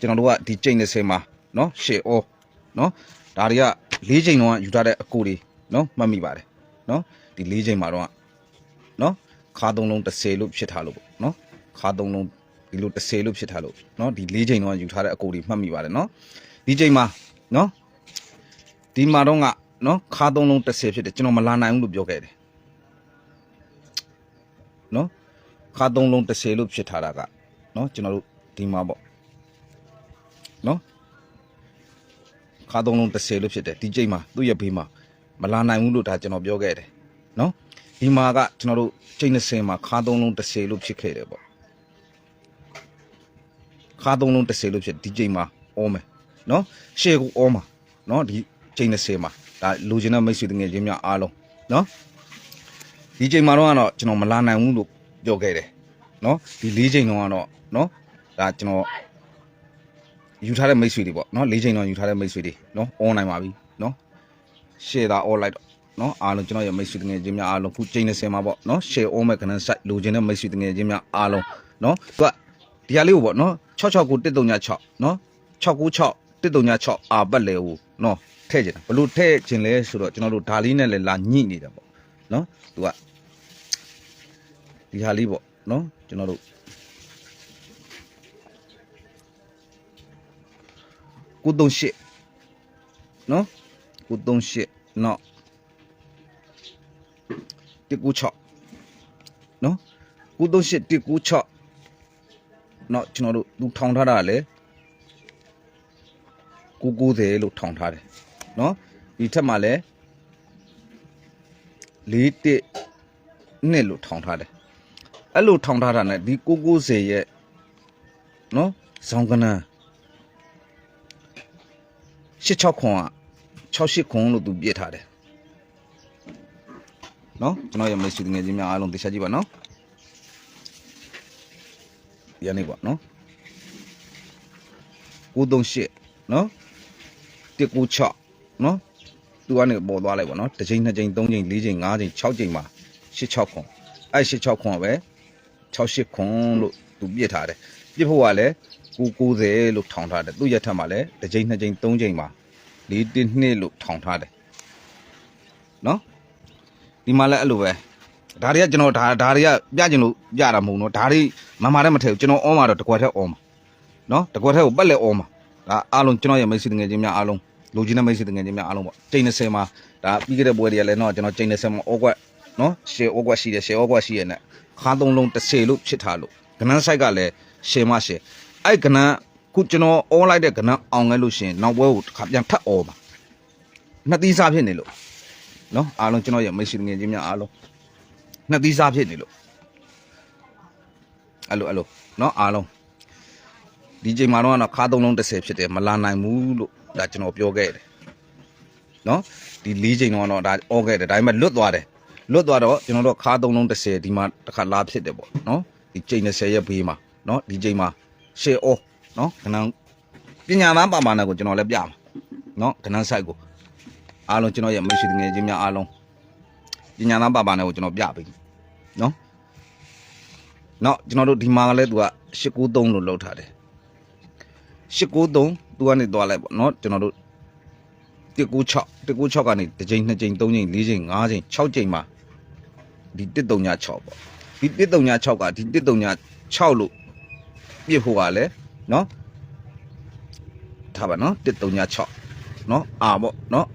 ကျွန်တော်တို့ကဒီချိန်30မှာနော်ရှေ့အောနော်ဒါတွေက၄ချိန်တော့ယူထားတဲ့အကူတွေနော်မှတ်မိပါတယ်နော်ဒီ၄ချိန်မှာတော့နော်ခါသုံးလုံး30လို့ဖြစ်ထားလို့ပေါ့နော်ခါသုံးလုံးဒီလို30လို့ဖြစ်ထားလို့နော်ဒီ၄ချိန်တော့ယူထားတဲ့အကူတွေမှတ်မိပါတယ်နော်ဒီချိန်မှာနော်ဒီမှာတော့ကနော်ခါသုံးလုံး30ဖြစ်တယ်ကျွန်တော်မလာနိုင်ဘူးလို့ပြောခဲ့တယ်နော်ခါသုံးလုံး30လို့ဖြစ်ထားတာကနော်ကျွန်တော်တို့ဒီမှာပေါ့ နော်ခါသုံးလုံး30လို့ဖြစ်တယ်ဒီကြိတ်မှာသူ့ရဲ့ဘေးမှာမလာနိုင်ဘူးလို့ဒါကျွန်တော်ပြောခဲ့တယ်နော်ဒီမှာကကျွန်တော်တို့ကြိတ်20မှာခါသုံးလုံး30လို့ဖြစ်ခဲ့တယ်ပေါ့ခါသုံးလုံး30လို့ဖြစ်ဒီကြိတ်မှာအောမယ်နော်ရှေ့ကိုအောမှာနော်ဒီကြိတ်20မှာဒါလူချင်းတဲ့မိတ်ဆွေတငယ်ချင်းများအားလုံးနော်ဒီကြိတ်မှာတော့ကတော့ကျွန်တော်မလာနိုင်ဘူးလို့ပြောခဲ့တယ်နော်ဒီ၄ကြိမ်တော့ကတော့နော်ဒါကျွန်တော် ယူထားတဲ့မိတ်ဆွေတွေပေါ့နော်လေးချိန်တော့ယူထားတဲ့မိတ်ဆွေတွေနော်အွန်လိုင်းပါပြီနော် share တာ all like တော့နော်အားလုံးကျွန်တော်ရဲ့မိတ်ဆွေတငယ်ချင်းများအားလုံးခုချိန်20မှာပေါ့နော် share all မဲ့ခဏ site လိုချင်တဲ့မိတ်ဆွေတငယ်ချင်းများအားလုံးနော်သူကဒီဟာလေးကိုပေါ့နော်669 136နော်696 136အာပတ်လေဟိုနော်ထည့်ချင်တာဘလို့ထည့်ချင်လဲဆိုတော့ကျွန်တော်တို့ဒါလေးနဲ့လည်းလာညှိနေတယ်ပေါ့နော်သူကဒီဟာလေးပေါ့နော်ကျွန်တော်တို့ 938နော်938နော်196နော်938 196နော်ကျွန်တော်တို့သူထောင်ထားတာလေ990လို့ထောင်ထားတယ်နော်ဒီထက်မှလည်း41နှစ်လို့ထောင်ထားတယ်အဲ့လိုထောင်ထားတာ ਨੇ ဒီ990ရဲ့နော်ဇောင်းကနန်း 86ခွန်က68ခွန်လို့သူပြစ်ထားတယ်နော်ကျွန်တော်ရဲ့မိတ်ဆွေငယ်ချင်းများအားလုံးသိချကြည့်ပါနော်ဒီကနေ့ပေါ့နော်938နော်196နော်သူကနေပေါ်သွားလိုက်ပေါ့နော်တစ်ချိန်နှစ်ချိန်သုံးချိန်လေးချိန်ငါးချိန်6ချိန်မှာ86ခွန်အဲ့86ခွန်ကပဲ68ခွန်လို့သူပြစ်ထားတယ်ပြစ်ဖို့ကလည်း990လို့ထောင်ထားတယ်သူ့ရက်ထက်မှာလည်းတစ်ချိန်နှစ်ချိန်သုံးချိန်မှာ ၄တင်းနှစ်လို့ထောင်ထားတယ်နော်ဒီမှာလည်းအဲ့လိုပဲဒါတွေကကျွန်တော်ဒါဒါတွေကပြကျင်လို့ပြတာမဟုတ်နော်ဒါတွေမမာတဲ့မထည့်ဘူးကျွန်တော်အောမှာတော့တကွက်ထက်အောမှာနော်တကွက်ထက်ကိုပက်လက်အောမှာဒါအားလုံးကျွန်တော်ရဲ့မိတ်ဆွေတငယ်ချင်းများအားလုံးလူချင်းတဲ့မိတ်ဆွေတငယ်ချင်းများအားလုံးပေါ့ချိန်20မှာဒါပြီးခဲ့တဲ့ပွဲတွေကလည်းနော်ကျွန်တော်ချိန်20မှာအောကွက်နော်ရှယ်အောကွက်ရှိတယ်ရှယ်အောကွက်ရှိရတဲ့ခါသုံးလုံး30လို့ဖြစ်ထားလို့ကနန်းဆိုင်ကလည်းရှယ်မရှယ်အဲ့ကနန်း ခုကျွန်တော်အောလိုက်တဲ့ကနန်းအောင်ခဲ့လို့ရှရင်နောက်ပွဲကိုတစ်ခါပြန်ထပ်အောမှာနှစ်သီးစားဖြစ်နေလို့နော်အားလုံးကျွန်တော်ရဲ့မိတ်ဆွေတငယ်ချင်းများအားလုံးနှစ်သီးစားဖြစ်နေလို့အဲ့လိုအဲ့လိုနော်အားလုံးဒီချိန်မှာတော့ကတော့ခါသုံးလုံး30ဖြစ်တယ်မလာနိုင်ဘူးလို့ဒါကျွန်တော်ပြောခဲ့တယ်နော်ဒီ၄ချိန်တော့ကတော့ဒါအောခဲ့တယ်ဒါပေမဲ့လွတ်သွားတယ်လွတ်သွားတော့ကျွန်တော်တို့ခါသုံးလုံး30ဒီမှာတစ်ခါလာဖြစ်တယ်ပေါ့နော်ဒီချိန်30ရဲ့ဘေးမှာနော်ဒီချိန်မှာရှေအော နော်ခဏပညာသားပါမာနာကိုကျွန်တော်လည်းပြမှာနော်ခဏဆိုင်ကိုအားလုံးကျွန်တော်ရဲ့မိတ်ဆွေငယ်ချင်းများအားလုံးပညာသားပါမာနာကိုကျွန်တော်ပြပေးနော်နော်ကျွန်တော်တို့ဒီမှာကလည်းသူက893လို့လောက်ထားတယ်893သူကနေသွားလိုက်ပေါ့နော်ကျွန်တော်တို့196 196ကနေတစ်ချိန်နှစ်ချိန်သုံးချိန်လေးချိန်ငါးချိန်6ချိန်မှာဒီ136ပေါ့ဒီ136ကဒီ136လို့ပြစ်ဖို့ကလည်း နော်ထားပါနော်136နော်အာပေါ့နော်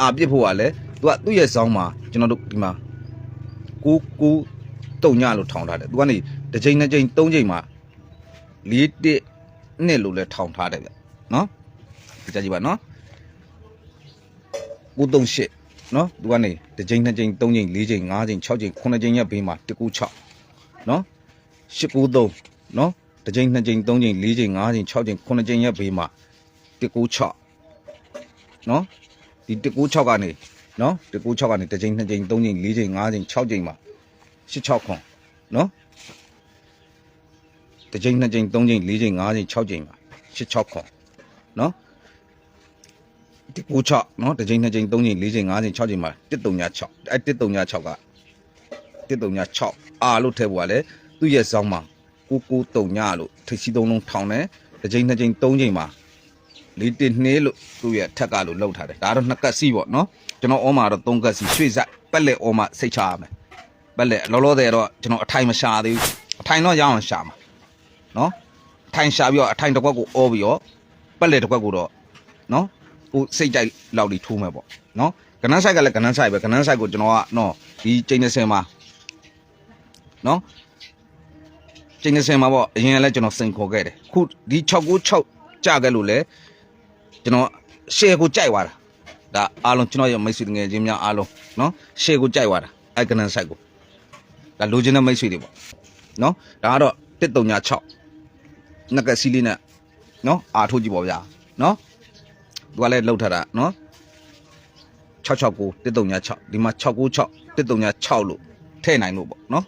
အာပြစ်ဖို့ကလည်းသူကသူ့ရဲ့ဇောင်းမှာကျွန်တော်တို့ဒီမှာကိုကိုတုံညလို့ထောင်ထားတယ်သူကနေတစ်ချိန်နှစ်ချိန်သုံးချိန်မှာလေးတစ်နှစ်လို့လဲထောင်ထားတယ်ဗျနော်ကြည့်ကြည့်ပါနော်938နော်သူကနေတစ်ချိန်နှစ်ချိန်သုံးချိန်လေးချိန်ငါးချိန်6ချိန်9ချိန်ရဲ့ဘေးမှာ196နော်893နော် တစ်ချိန်နှစ်ချိန်သုံးချိန်လေးချိန်ငါးချိန်6ချိန်9ချိန်ရဲ့ဘေးမှာ196နော်ဒီ196ကနေနော်196ကနေတစ်ချိန်နှစ်ချိန်သုံးချိန်လေးချိန်ငါးချိန်6ချိန်မှာ86ခွန်နော်တစ်ချိန်နှစ်ချိန်သုံးချိန်လေးချိန်ငါးချိန်6ချိန်မှာ86ခွန်နော်196နော်တစ်ချိန်နှစ်ချိန်သုံးချိန်လေးချိန်ငါးချိန်6ချိန်မှာ136အဲ136က136အာလို့ထည့်ဖို့ကလည်းသူ့ရဲ့စောင်းမှာ 993ညလို့ထိပ်စီးသုံးလုံးထောင်တယ်တစ်ချိန်နှစ်ချိန်သုံးချိန်မှာလေးတင်နှေးလို့သူ့ရဲ့ထက်ကလို့လောက်ထားတယ်ဒါကတော့နှစ်ကတ်စီးပေါ့နော်ကျွန်တော်ဩမာတော့သုံးကတ်စီရွှေ့ဆိုင်ပက်လက်ဩမာစိတ်ချရမယ်ပက်လက်လောလောဆယ်တော့ကျွန်တော်အထိုင်မရှာသေးဘူးအထိုင်တော့ရအောင်ရှာမှာနော်အထိုင်ရှာပြီးတော့အထိုင်တစ်ခွက်ကိုအောပြီးတော့ပက်လက်တစ်ခွက်ကိုတော့နော်ကိုစိတ်ကြိုက်လောက်လီထိုးမယ်ပေါ့နော်ကနန်းဆိုင်ကလည်းကနန်းဆိုင်ပဲကနန်းဆိုင်ကိုကျွန်တော်ကနော်ဒီချိန်20မှာနော် ကျင်းနေစင်မှာပေါ့အရင်ကလည်းကျွန်တော်စိန်ခေါ်ခဲ့တယ်ခုဒီ696ကြခဲ့လို့လေကျွန်တော်ရှယ်ကိုကြိုက်သွားတာဒါအားလုံးကျွန်တော်ရဲ့မိတ်ဆွေငယ်ချင်းများအားလုံးနော်ရှယ်ကိုကြိုက်သွားတာအဲကနန်ဆိုင်ကိုဒါလိုချင်တဲ့မိတ်ဆွေတွေပေါ့နော်ဒါကတော့1336ငကစီလေးနဲ့နော်အာထိုးကြည့်ပေါ့ဗျာနော်သူကလည်းလှုပ်ထားတာနော်669 1336ဒီမှာ696 1336လို့ထည့်နိုင်လို့ပေါ့နော်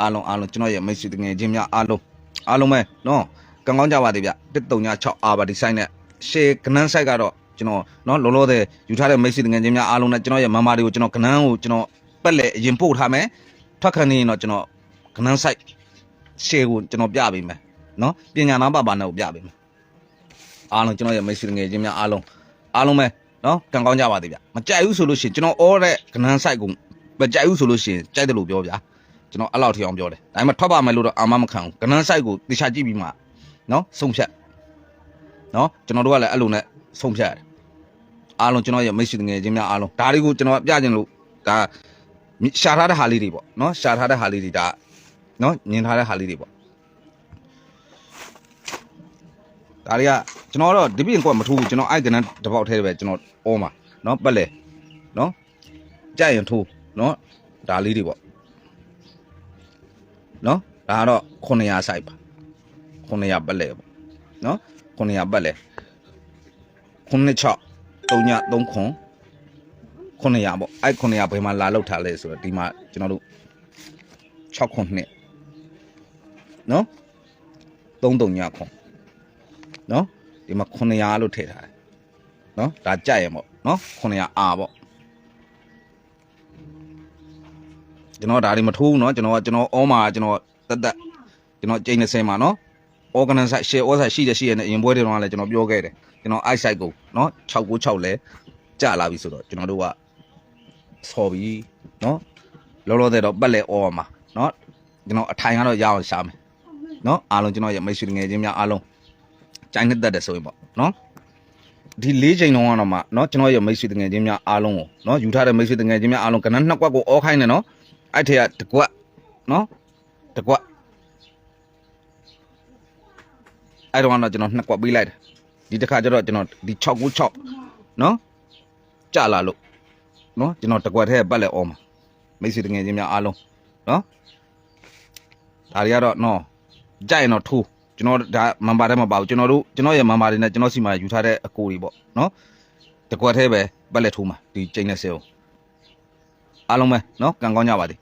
အားလုံးအားလုံးကျွန်တော်ရဲ့မိတ်ဆွေတငယ်ချင်းများအားလုံးအားလုံးပဲနော်ကံကောင်းကြပါသေးဗျ1336အာပါဒီဆိုင်နဲ့ရှေကနန်းဆိုင်ကတော့ကျွန်တော်နော်လောလောဆယ်ယူထားတဲ့မိတ်ဆွေတငယ်ချင်းများအားလုံးနဲ့ကျွန်တော်ရဲ့မမတွေကိုကျွန်တော်ကနန်းကိုကျွန်တော်ပက်လက်အရင်ပို့ထားမယ်ထွက်ခဏနေရင်တော့ကျွန်တော်ကနန်းဆိုင်ရှေကိုကျွန်တော်ပြပေးမယ်နော်ပညာနာပါပါနဲ့ကိုပြပေးမယ်အားလုံးကျွန်တော်ရဲ့မိတ်ဆွေတငယ်ချင်းများအားလုံးအားလုံးပဲနော်ကံကောင်းကြပါသေးဗျမကြိုက်ဘူးဆိုလို့ရှိရင်ကျွန်တော်အော်တဲ့ကနန်းဆိုင်ကိုမကြိုက်ဘူးဆိုလို့ရှိရင်ကြိုက်တယ်လို့ပြောဗျာ ကျွန်တော်အဲ့လောက်ထိအောင်ပြောတယ်ဒါပေမဲ့ထွက်ပါမယ်လို့တော့အာမမခံဘူးကနန်းဆိုင်ကိုတေချာကြည့်ပြီးမှနော်ဆုံးဖြတ်နော်ကျွန်တော်တို့ကလည်းအဲ့လိုနဲ့ဆုံးဖြတ်ရတယ်အားလုံးကျွန်တော်ရဲ့မိတ်ဆွေငယ်ချင်းများအားလုံးဒါတွေကိုကျွန်တော်ပြချင်လို့ဒါရှာထားတဲ့ဟာလေးတွေပေါ့နော်ရှာထားတဲ့ဟာလေးတွေဒါနော်ညင်ထားတဲ့ဟာလေးတွေပေါ့ဒါတွေကကျွန်တော်တော့ဒီပြင်ကွက်မထိုးဘူးကျွန်တော်အိုက်ကနန်းတစ်ပေါက်ထဲပဲကျွန်တော်အောမှာနော်ပက်လေနော်ကြိုက်ရင်ထိုးနော်ဒါလေးတွေပေါ့ နော်ဒါကတော့900 site ပါ900ပတ်လဲပေါ့နော်900ပတ်လဲ96 3 3ခွန်900ပေါ့အဲ့900ဘယ်မှာလာလောက်ထားလဲဆိုတော့ဒီမှာကျွန်တော်တို့6ခွန်နှစ်နော်3 3ညခွန်နော်ဒီမှာ900လို့ထည့်ထားတယ်နော်ဒါကြက်ရင်ပေါ့နော်900အာပေါ့ ကျွန်တော်ဒါတွေမထိုးဘူးเนาะကျွန်တော်ကကျွန်တော်အောမှာကျွန်တော်တက်တက်ကျွန်တော်ကျိန်း30မှာเนาะ organize share order ရှိတယ်ရှိရတဲ့အရင်ပွဲတွေတော့လည်းကျွန်တော်ပြောခဲ့တယ်ကျွန်တော် eyesight ကိုเนาะ696လဲကြာလာပြီဆိုတော့ကျွန်တော်တို့ကဆော်ပြီเนาะလောလောဆယ်တော့ပတ်လဲအောမှာเนาะကျွန်တော်အထိုင်ကတော့ရအောင်ရှာမယ်เนาะအားလုံးကျွန်တော်ရဲ့မိတ်ဆွေငယ်ချင်းများအားလုံးကျိုင်းနှစ်သက်တယ်ဆိုရင်ပေါ့เนาะဒီလေးချိန်လုံးကတော့မှเนาะကျွန်တော်ရဲ့မိတ်ဆွေငယ်ချင်းများအားလုံးကိုเนาะယူထားတဲ့မိတ်ဆွေငယ်ချင်းများအားလုံးကနန်းနှစ်ကွက်ကိုအောခိုင်းတယ်เนาะ အဲ့ထက်ကတကွက်နော်တကွက်အဲ့တော့ကျွန်တော်နှစ်ကွက်ပေးလိုက်တာဒီတစ်ခါကျတော့ကျွန်တော်ဒီ696နော်ကြလာလို့နော်ကျွန်တော်တကွက်ထဲပတ်လက်အောင်ပါမိတ်ဆွေတငယ်ချင်းများအားလုံးနော်ဒါတွေကတော့နော်ကြိုက်ရင်တော့ထိုးကျွန်တော်ဒါမန်ပါထဲမှာပါဘူးကျွန်တော်တို့ကျွန်တော်ရဲ့မန်ပါတွေနဲ့ကျွန်တော်စီမှာယူထားတဲ့အကိုတွေပေါ့နော်တကွက်ထဲပဲပတ်လက်ထိုးမှာဒီချိန်နဲ့ဆဲအောင် အားလုံးပဲနော်ကံကောင်းကြပါသည်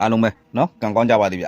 အားလုံးပဲနော်ကံကောင်းကြပါသည်ဗျ